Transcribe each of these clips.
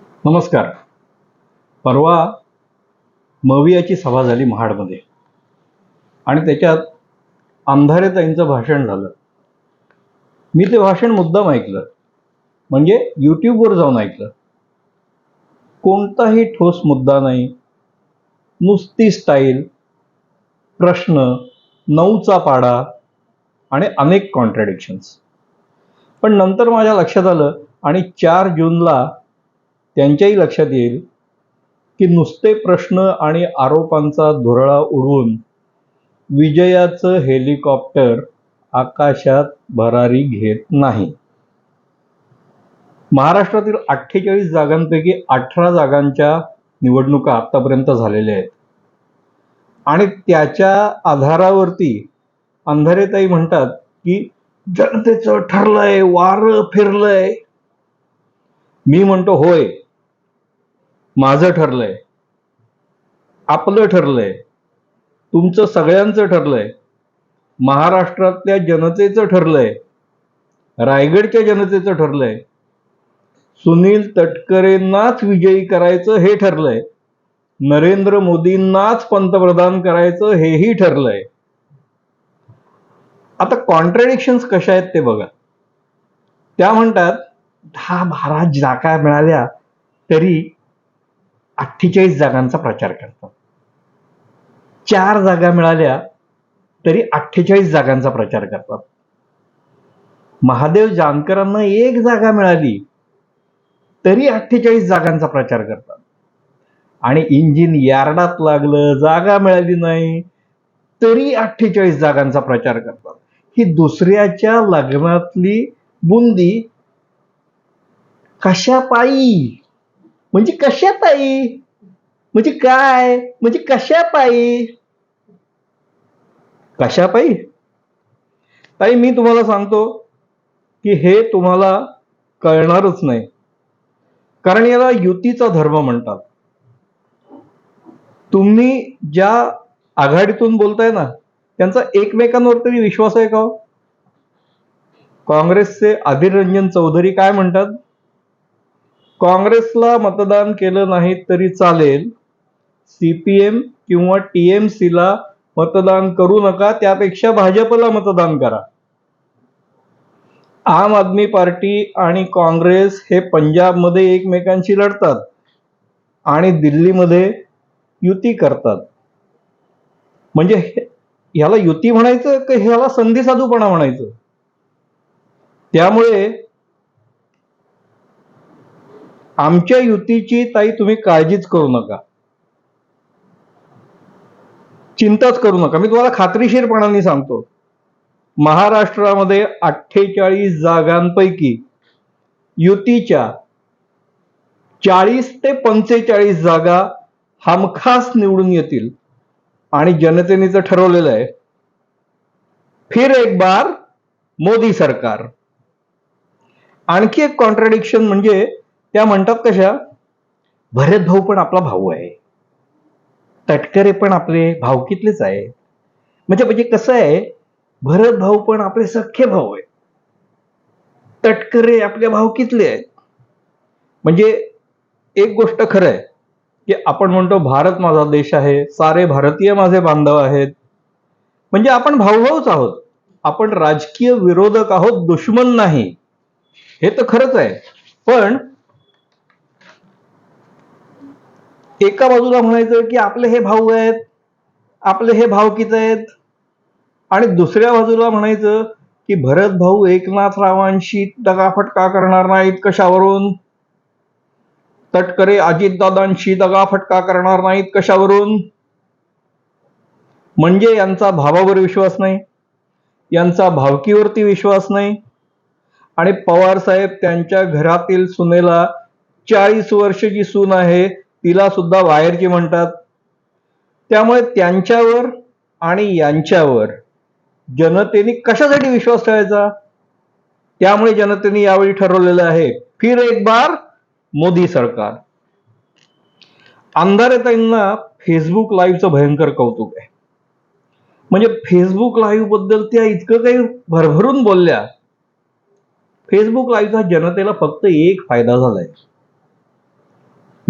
नमस्कार. परवा मवियाची सभा झाली महाडमध्ये. आणि त्याच्यात अंधारेताईंचं भाषण झालं. मी ते भाषण मुद्दाम ऐकलं. म्हणजे यूट्यूबवर जाऊन ऐकलं. कोणताही ठोस मुद्दा नाही. नुसती स्टाईल प्रश्न नऊचा पाडा आणि अनेक कॉन्ट्रॅडिक्शन्स पण नंतर माझ्या लक्षात आलं आणि चार जूनला त्यांच्याही लक्षात येईल की नुसते प्रश्न आणि आरोपांचा धुरळा उडवून विजयाचं हेलिकॉप्टर आकाशात भरारी घेत नाही. महाराष्ट्रातील अठ्ठेचाळीस जागांपैकी अठरा जागांच्या निवडणुका आतापर्यंत झालेल्या आहेत. आणि त्याच्या आधारावरती अंधारेताई म्हणतात की जनतेचं ठरलंय वारं फिरलंय. मी म्हणतो होय माझं ठरलंय. आपलं ठरलंय. तुमचं सगळ्यांचं ठरलंय. महाराष्ट्रातल्या जनतेचं ठरलंय. रायगडच्या जनतेचं ठरलंय. सुनील तटकरेंनाच विजयी करायचं हे ठरलंय. नरेंद्र मोदींनाच पंतप्रधान करायचं हेही ठरलंय. आता कॉन्ट्रडिक्शन्स कशा आहेत ते बघा. त्या म्हणतात दहा बारा जागा मिळाल्या तरी अठ्ठेचाळीस जागांचा प्रचार करतात चार जागा मिळाल्या तरी अठ्ठेचाळीस जागांचा प्रचार करतात. महादेव जानकरांना एक जागा मिळाली तरी अठ्ठेचाळीस जागांचा प्रचार करतात. आणि इंजिन यार्डात लागलं जागा मिळाली नाही तरी अठ्ठेचाळीस जागांचा प्रचार करतात. ही दुसऱ्याच्या लग्नातली बुंदी कशा पायी म्हणजे कशा पायी म्हणजे काय? म्हणजे कशा पायी? कशा पायी? ताई मी तुम्हाला सांगतो की हे तुम्हाला कळणारच नाही. कारण याला युतीचा धर्म म्हणतात. तुम्ही ज्या आघाडीतून बोलताय ना त्यांचा एकमेकांवर तरी विश्वास आहे का हो? काँग्रेसचे अधीर रंजन चौधरी काय म्हणतात? काँग्रेसला मतदान केलं नाही तरी चालेल. सीपीएम किंवा टीएमसी ला मतदान करू नका त्यापेक्षा भाजपला मतदान करा. आम आदमी पार्टी आणि काँग्रेस हे पंजाबमध्ये एकमेकांशी लढतात आणि दिल्लीमध्ये युती करतात. म्हणजे ह्याला युती म्हणायचं का ह्याला संधी साधूपणा म्हणायचं? त्यामुळे आमच्या युतीची ताई तुम्ही काळजीच करू नका. चिंताच करू नका. मी तुम्हाला खात्रीशीरपणाने सांगतो. महाराष्ट्रामध्ये अठ्ठेचाळीस जागांपैकी युतीच्या चाळीस ते पंचेचाळीस जागा हमखास निवडून येतील आणि जनतेने तर ठरवलेलं आहे. फिर एक बार मोदी सरकार. आणखी एक कॉन्ट्रडिक्शन म्हणजे त्या म्हणतात कशा? भरत भाऊ पण आपला भाऊ आहे. तटकरे पण आपले भावकीतलेच आहे म्हणजे म्हणजे कसं आहे भरत भाऊ पण आपले सख्खे भाऊ आहे तटकरे आपल्या भावकीतले आहेत? म्हणजे एक गोष्ट खरं आहे की आपण म्हणतो भारत माझा देश आहे सारे भारतीय माझे बांधव आहेत. म्हणजे आपण भाऊभाऊच आहोत. आपण राजकीय विरोधक आहोत दुश्मन नाही. हे तर खरंच आहे. पण एका बाजूला म्हणायचं की आपले हे भाऊ आहेत आपले हे भावकीच आहेत. आणि दुसऱ्या बाजूला म्हणायचं की भरत भाऊ एकनाथरावांशी दगाफटका करणार नाहीत कशावरून? तटकरे अजितदादांशी दगाफटका करणार नाहीत कशावरून? म्हणजे यांचा भावावर विश्वास नाही यांचा भावकीवरती विश्वास नाही. आणि पवार साहेब त्यांच्या घरातील सुनेला चाळीस वर्षाची सून आहे तिला सुद्धा बाहेरची म्हणतात. त्यामुळे त्यांच्यावर आणि यांच्यावर जनतेने कशासाठी विश्वास ठेवायचा? त्यामुळे जनतेने यावेळी ठरवलेलं आहे फिर एक बार मोदी सरकार. अंधारेताईंना फेसबुक लाईव्हचं भयंकर कौतुक आहे. म्हणजे फेसबुक लाईव्हबद्दल त्या इतकं काही भरभरून बोलल्या. फेसबुक लाईव्हचा जनतेला फक्त एक फायदा झालाय.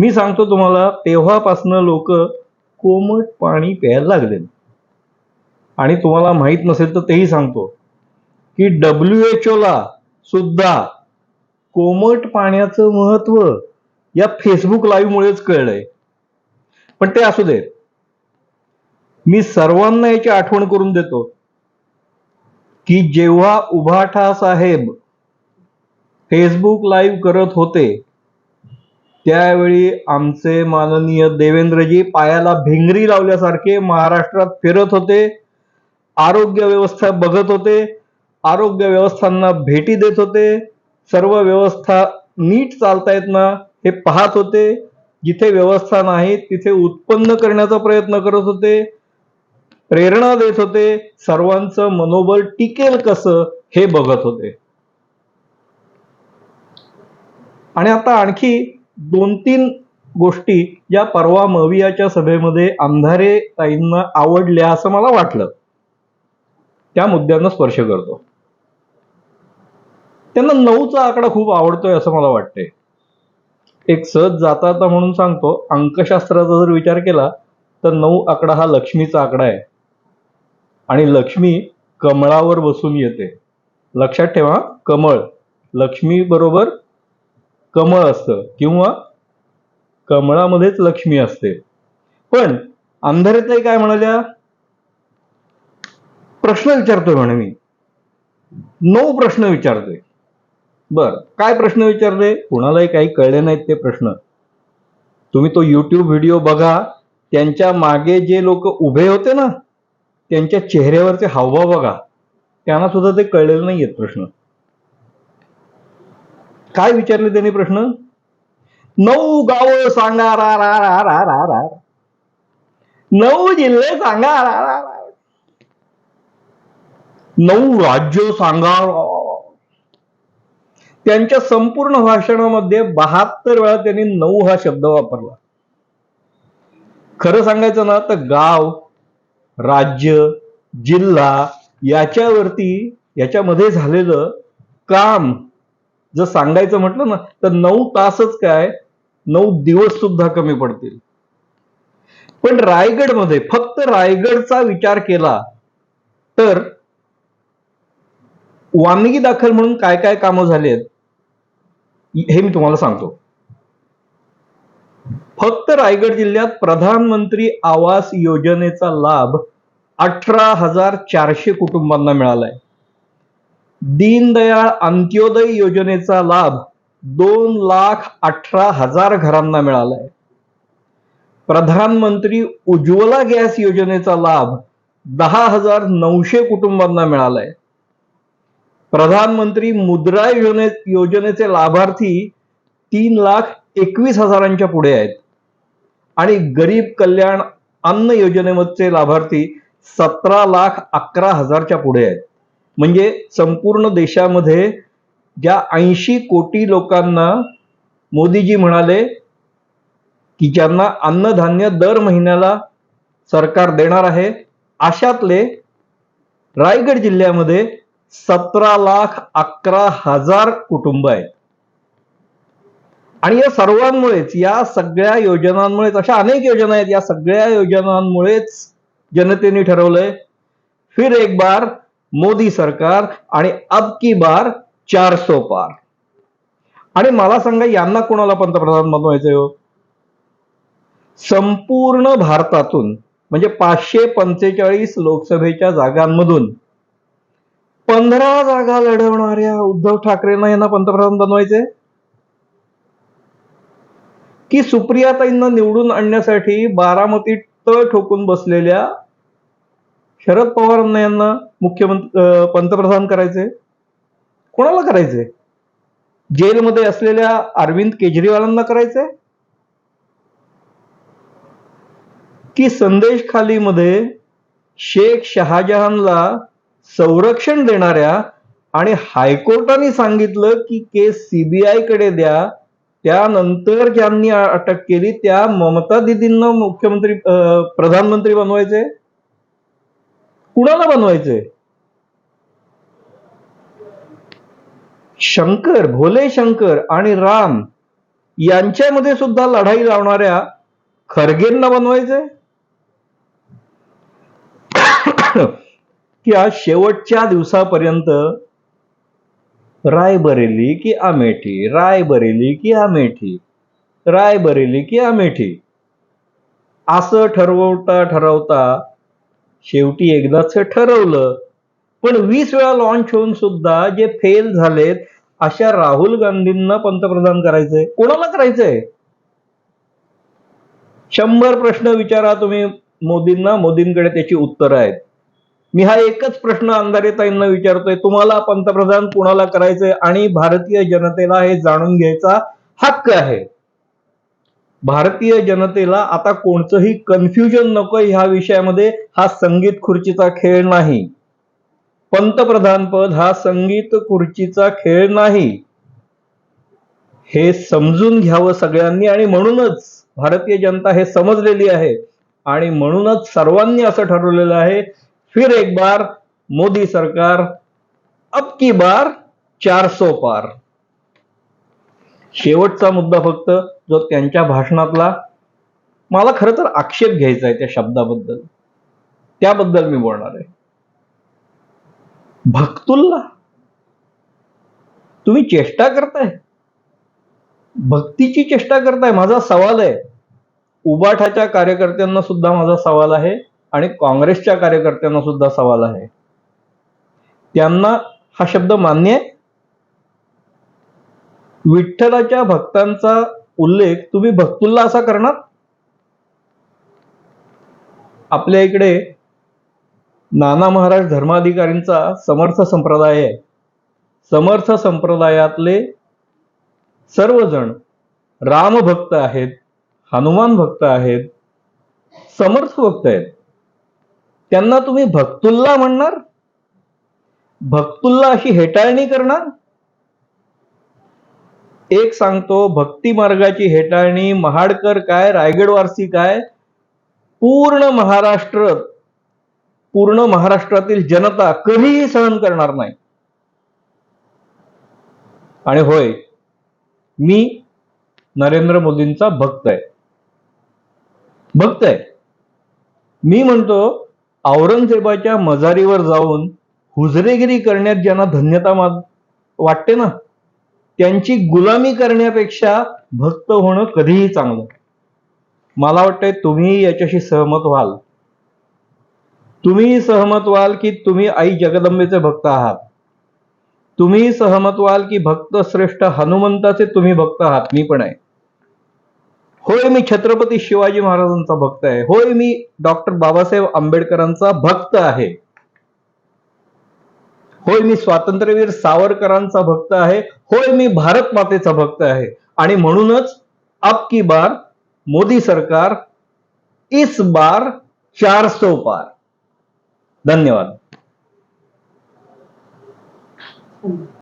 मी सांगतो तुम्हाला तेव्हापासनं लोक कोमट पाणी प्यायला लागले. आणि तुम्हाला माहीत नसेल तर तेही सांगतो की डब्ल्यू एच ओला सुद्धा कोमट पाण्याचं महत्त्व या फेसबुक लाईव्हमुळेच कळलंय. पण ते असू दे मी सर्वांना याची आठवण करून देतो की जेव्हा उभाठा साहेब फेसबुक लाईव्ह करत होते त्यावेळी आमचे माननीय देवेंद्रजी पायाला भिंगरी लावल्यासारखे महाराष्ट्रात फिरत होते. आरोग्य व्यवस्था बघत होते. आरोग्य व्यवस्थांना भेटी देत होते. सर्व व्यवस्था नीट चालतायत ना हे पाहत होते. जिथे व्यवस्था नाही तिथे उत्पन्न करण्याचा प्रयत्न करत होते. प्रेरणा देत होते. सर्वांचं मनोबल टिकेल कसं हे बघत होते. आणि आता आणखी दोन तीन गोष्टी या परवा मवियाच्या सभेमध्ये अंधारे ताईंना आवडल्या असं मला वाटलं. त्या मुद्द्यांना स्पर्श करतो. त्यांना नऊचा आकडा खूप आवडतोय असं मला वाटतंय. एक सहज जाता जाता म्हणून सांगतो अंकशास्त्राचा जर विचार केला तर नऊ आकडा हा लक्ष्मीचा आकडा आहे. आणि लक्ष्मी कमळावर बसून येते. लक्षात ठेवा कमळ लक्ष्मी बरोबर कमळ असतं किंवा कमळामध्येच लक्ष्मी असते. पण अंधारेताई काय म्हणाल्या? प्रश्न विचारतोय म्हणे मी. नऊ प्रश्न विचारतोय. बर काय प्रश्न विचारले? कुणालाही काही कळले नाहीत ते प्रश्न. तुम्ही तो युट्यूब व्हिडिओ बघा. त्यांच्या मागे जे लोक उभे होते ना त्यांच्या चेहऱ्यावरचे हावभाव बघा. त्यांना सुद्धा ते कळलेले नाहीयेत प्रश्न. काय विचारले त्यांनी प्रश्न? नऊ गाव सांगा रा रा रा रा रा रा नऊ जिल्हे सांगा रा रा रा. नऊ राज्य सांगा त्यांच्या संपूर्ण भाषणामध्ये बहात्तर वेळा त्यांनी नऊ हा शब्द वापरला. खरं सांगायचं ना तर गाव राज्य जिल्हा याच्यावरती याच्यामध्ये झालेलं काम जर सांगायचं म्हटलं ना तर नऊ तासच काय नऊ दिवस सुद्धा कमी पडतील. पण रायगडमध्ये फक्त रायगडचा विचार केला तर वानगी दाखल म्हणून काय काय कामं झाली आहेत हे मी तुम्हाला सांगतो. फक्त रायगड जिल्ह्यात प्रधानमंत्री आवास योजनेचा लाभ अठरा हजार चारशे कुटुंबांना मिळालाय. दीनदयाळ अंत्योदय योजनेचा लाभ दोन लाख अठरा हजार घरांना मिळालाय. प्रधानमंत्री उज्ज्वला गॅस योजनेचा लाभ दहा हजार नऊशे कुटुंबांना मिळालाय. प्रधानमंत्री मुद्रा योजने योजनेचे लाभार्थी तीन लाख एकवीस हजारांच्या पुढे आहेत. आणि गरीब कल्याण अन्न योजनेमधचे लाभार्थी सतरा लाख अकरा हजारच्या पुढे आहेत. म्हणजे संपूर्ण देशामध्ये ज्या ऐंशी कोटी लोकांना मोदीजी म्हणाले की ज्यांना अन्नधान्य दर महिन्याला सरकार देणार आहे अशातले रायगड जिल्ह्यामध्ये सतरा लाख अकरा हजार कुटुंब आहेत. आणि या सर्वांमुळेच या सगळ्या योजनांमुळेच अशा अनेक योजना आहेत या सगळ्या योजनांमुळेच जनतेने ठरवलंय फिर एक बार मोदी सरकार आणि अब की बार चार सो पार. आणि मला सांगा यांना कोणाला पंतप्रधान बनवायचंय हो? संपूर्ण भारतातून म्हणजे पाचशे पंचेचाळीस लोकसभेच्या जागांमधून पंधरा जागा लढवणाऱ्या उद्धव ठाकरेंना यांना पंतप्रधान बनवायचे की सुप्रियाताईंना निवडून आणण्यासाठी बारामतीत तळ ठोकून बसलेल्या शरद पवारांना यांना मुख्यमंत्री पंतप्रधान करायचे. कोणाला करायचे? जेलमध्ये असलेल्या अरविंद केजरीवालांना करायचे? की संदेश खालीमध्ये शेख शहाजहानला संरक्षण देणाऱ्या आणि हायकोर्टाने सांगितलं की केस सीबीआयकडे द्या त्यानंतर ज्यांनी अटक केली त्या ममता दिदींना मुख्यमंत्री प्रधानमंत्री बनवायचे? कुणाला बनवायचंय? शंकर भोले शंकर आणि राम यांच्यामध्ये सुद्धा लढाई लावणाऱ्या खरगेंना बनवायचंय? की आज शेवटच्या दिवसापर्यंत रायबरेली की अमेठी रायबरेली की अमेठी रायबरेली की अमेठी असं ठरवता ठरवता शेवटी एकदाच ठरवलं. पण वीस वेळा लॉन्च होऊन सुद्धा जे फेल झालेत अशा राहुल गांधींना पंतप्रधान करायचंय. कोणाला करायचंय? शंभर प्रश्न विचारा तुम्ही मोदींना. मोदींकडे त्याची उत्तरं आहेत. मी हा एकच प्रश्न अंधारेताईंना विचारतोय. तुम्हाला पंतप्रधान कुणाला करायचंय? आणि भारतीय जनतेला हे जाणून घ्यायचा हक्क आहे. भारतीय जनतेला आता कोणतंही कन्फ्युजन नको ह्या विषयामध्ये हा संगीत खुर्चीचा खेळ नाही. पंतप्रधान पद हा संगीत खुर्चीचा खेळ नाही. हे समजून घ्यावं सगळ्यांनी आणि म्हणूनच भारतीय जनता हे समजलेली आहे आणि म्हणूनच सर्वांनी असं ठरवलेलं आहे फिर एक बार मोदी सरकार अब की बार चार सो पार. शेवटचा मुद्दा फक्त जो त्यांच्या भाषणातला मला खरं तर आक्षेप घ्यायचा आहे त्या शब्दाबद्दल. त्याबद्दल मी बोलणार आहे. भक्तुल्ला तुम्ही चेष्टा करताय? भक्तीची चेष्टा करताय? माझा सवाल आहे. उबाठाच्या कार्यकर्त्यांना सुद्धा माझा सवाल आहे आणि काँग्रेसच्या कार्यकर्त्यांना सुद्धा सवाल आहे. त्यांना हा शब्द मान्य आहे? विठ्ठलाच्या भक्तांचा उल्लेख तुम्ही भक्तुल्ला असा करणार? आपल्या इकडे नाना महाराज धर्माधिकारींचा समर्थ संप्रदाय आहे. समर्थ संप्रदायातले सर्वजण रामभक्त आहेत हनुमान भक्त आहेत समर्थ भक्त आहेत. त्यांना तुम्ही भक्तुल्ला म्हणणार? भक्तुल्ला अशी हेटाळणी करणार? एक सांगतो भक्ती मार्गाची हेटाळणी महाडकर काय रायगडवासी काय? पूर्ण महाराष्ट्र पूर्ण महाराष्ट्रातील जनता कधीही सहन करणार नाही. आणि होय मी नरेंद्र मोदींचा भक्त आहे. भक्त आहे. मी म्हणतो औरंगजेबाच्या मजारीवर जाऊन हुजरेगिरी करण्यात ज्यांना धन्यता मा- वाटते ना? त्यांची गुलामी करण्यापेक्षा भक्त होणं कधीही चांगलं. मला वाटतंय तुम्ही याच्याशी सहमत व्हाल. तुम्ही सहमत व्हाल की तुम्ही आई जगदंबेचे भक्त आहात. तुम्ही सहमत व्हाल की भक्त श्रेष्ठ हनुमंताचे तुम्ही भक्त आहात. मी पण आहे. होय मी छत्रपती शिवाजी महाराजांचा भक्त आहे. होय मी डॉक्टर बाबासाहेब आंबेडकरांचा भक्त आहे. होय मी स्वातंत्र्यवीर सावरकरांचा भक्त आहे. होय मी भारत मातेचा भक्त आहे. आणि म्हणूनच अब की बार मोदी सरकार इस बार चार सौ पार. धन्यवाद.